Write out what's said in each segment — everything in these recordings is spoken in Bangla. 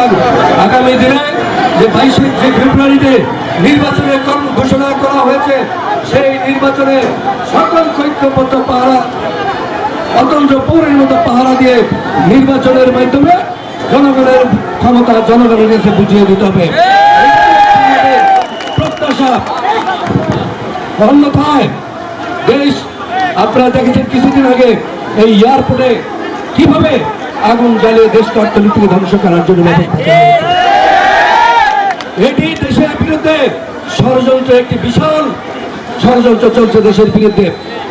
সুতরাং আগামী দিনে যে বাইশে যে ফেব্রুয়ারিতে নির্বাচনের কর্ম ঘোষণা করা হয়েছে, সেই নির্বাচনে সকল ঐক্যবদ্ধ পাহারা, অতন্ত্র পৌরের মতো পাহারা দিয়ে নির্বাচনের মাধ্যমে জনগণের ক্ষমতা জনগণের কাছে বুঝিয়ে দিতে হবে। দেশ আপনারা দেখেছেন কিছুদিন আগে এই এয়ারপোর্টে কীভাবে আগুন জ্বালিয়ে দেশকে অর্থনীতিকে ধ্বংস করার জন্য। এটি দেশের বিরুদ্ধে ষড়যন্ত্র একটি বিশাল ষড়যন্ত্র চলছে দেশের বিরুদ্ধে।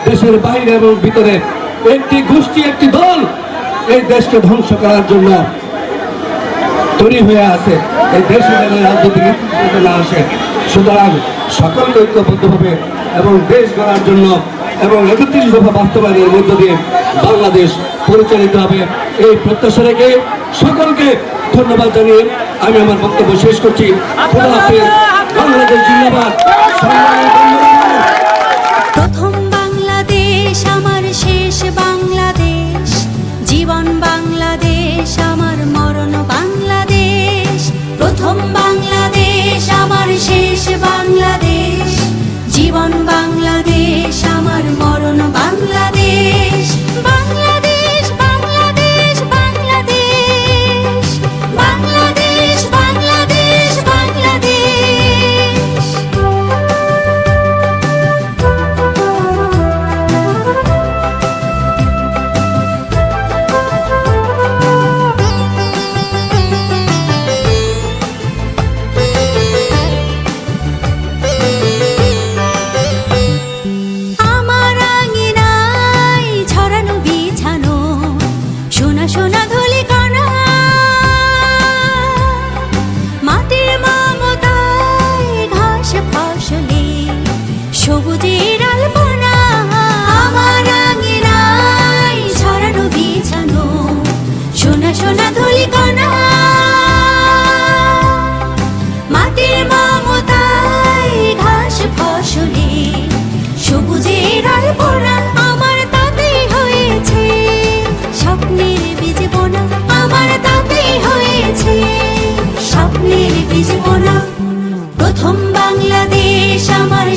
দেশের বাইরে এবং ভিতরে একটি গোষ্ঠী একটি দল এই দেশকে ধ্বংস করার জন্য তৈরি হয়ে আছে। এই দেশে রাজনৈতিক নেতৃত্ব না আসে। সুতরাং সকলকে ঐক্যবদ্ধভাবে এবং দেশ গড়ার জন্য এবং একত্রিশ দফা বাস্তবায়নের মধ্য দিয়ে বাংলাদেশ পরিচালিত হবে। এই প্রত্যাশা রেখে সকলকে ধন্যবাদ জানিয়ে আমি আমার বক্তব্য শেষ করছি। বাংলাদেশ জিন্দাবাদ।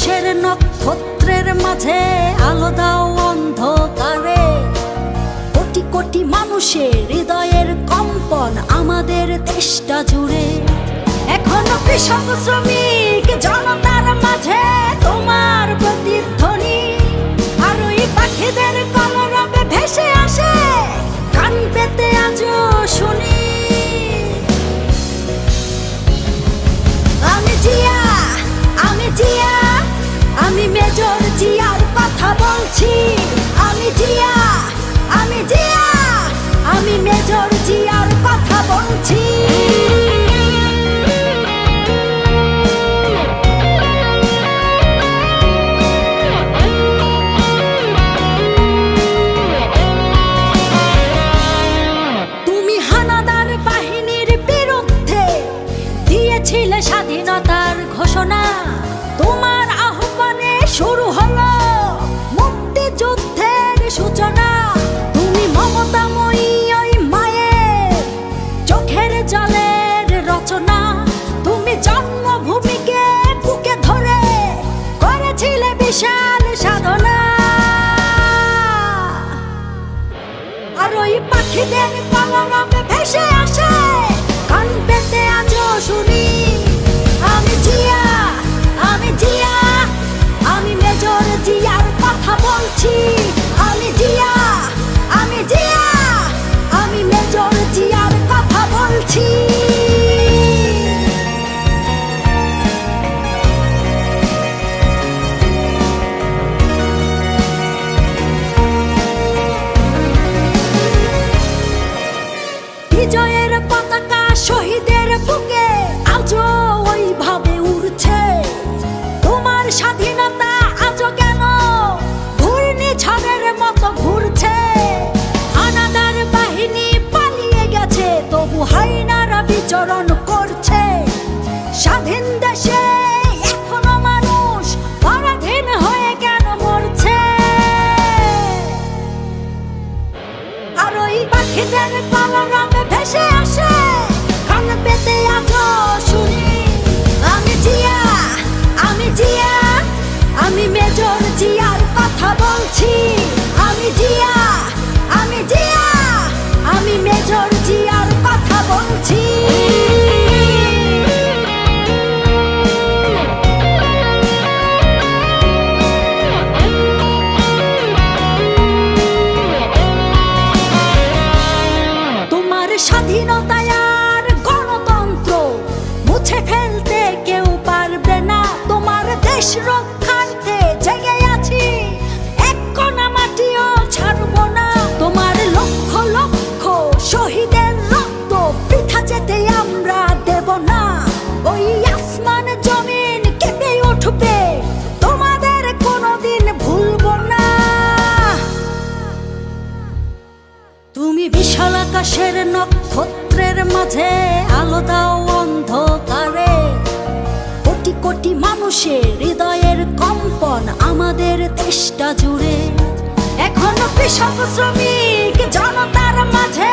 আকাশের নক্ষত্রের মাঝে আলো দাও অন্ধকারে। কোটি কোটি মানুষের হৃদয়ের কম্পন আমাদের দেশটা জুড়ে। এখনও কৃষক শ্রমিক বলছি, আমি জিয়া আমি জিয়া, আমি মেজর জিয়ার কথা বলছি। স্বাধীনতার ঘোষণা। তোমার আহ্বানে শুরু হলো মাটিও না। তোমার শহীদের রক্ত বৃথা যেতে আমরা না। ওই আসমান জমিন উঠবে, তোমাদের কোনোদিন ভুলবো না। তুমি বিশাল আকাশের নক্ষত্রের মাঝে আলো দাও কোটি মানুষের হৃদয়ের কম্পন আমাদের দেশটা জুড়ে। এখনও কৃষক শ্রমিক জনতার মাঝে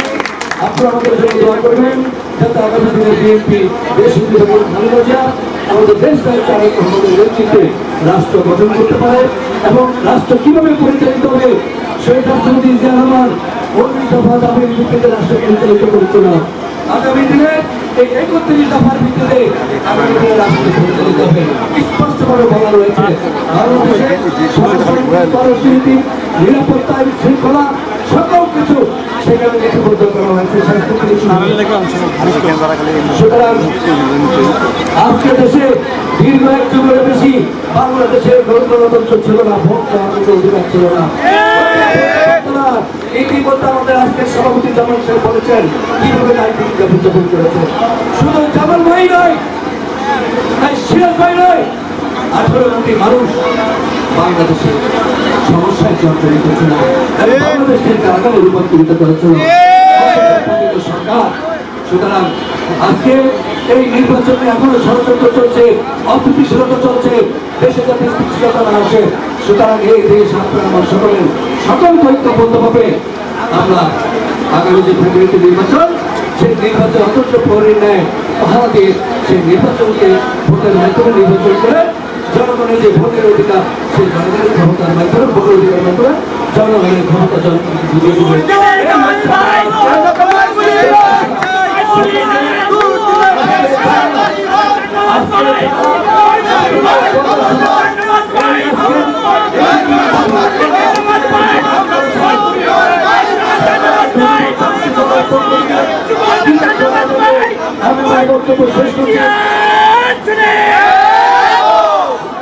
আপনারা আমাদের জন্য দোয়া করবেন, যাতে আগামী দিনে বিএনপি দেশ উন্নয়ন ভালো যায়, আমাদের দেশ আমাদের নেতৃত্বে রাষ্ট্র গঠন করতে পারে এবং রাষ্ট্র কীভাবে পরিচালিত হবে সেই রাষ্ট্রপতি জিয়া রহমান উনিশ দফা দাবির ভিত্তিতে রাষ্ট্র পরিচালিত করেছিল আগামী দিনে এই একত্রিশ দফার ভিত্তিতে আগামী দিনে রাষ্ট্র পরিচালিত হবে। স্পষ্টভাবে বলা রয়েছে বাংলাদেশে নিরাপত্তা শৃঙ্খলা সকল কিছু সেখানে লিপিবদ্ধ করা হয়েছে সুতরাং আজকে দেশে দীর্ঘ এক যুগের বেশি বাংলাদেশে গণতন্ত্র ছিল না ভোট অধিকার ছিল না। ইতিমধ্যে আমাদের আজকের সভাপতি জামাল সাহেব বলেছেন কীভাবে দায়িত্ব উদযাপন করেছে শুধু জামাল ভাই নয় তাই সিরাজ ভাই নয় আঠারো কোটি মানুষ বাংলাদেশে রূপান্তরিত সুতরাং আজকে এই নির্বাচনে এখনও ষড়যন্ত্র চলছে অস্থিতিশীলতা চলছে দেশে যাতে স্থিতিশীলতা না আসে সুতরাং এই দেশ আপনার আমার আমরা আগামী যে ফেব্রুয়ারিতে নির্বাচন সেই নির্বাচন অত্যন্ত পরিণয় পাহারা দিয়ে সেই নির্বাচনকে ভোটের মাধ্যমে নির্বাচন করে জনগণের যে ভোটের অধিকার মানুষের জন্মের ক্ষমতার মাধ্যমে ভোট মাধ্যমে জনগণের ক্ষমতা আমি বক্তব্য শেষ করছি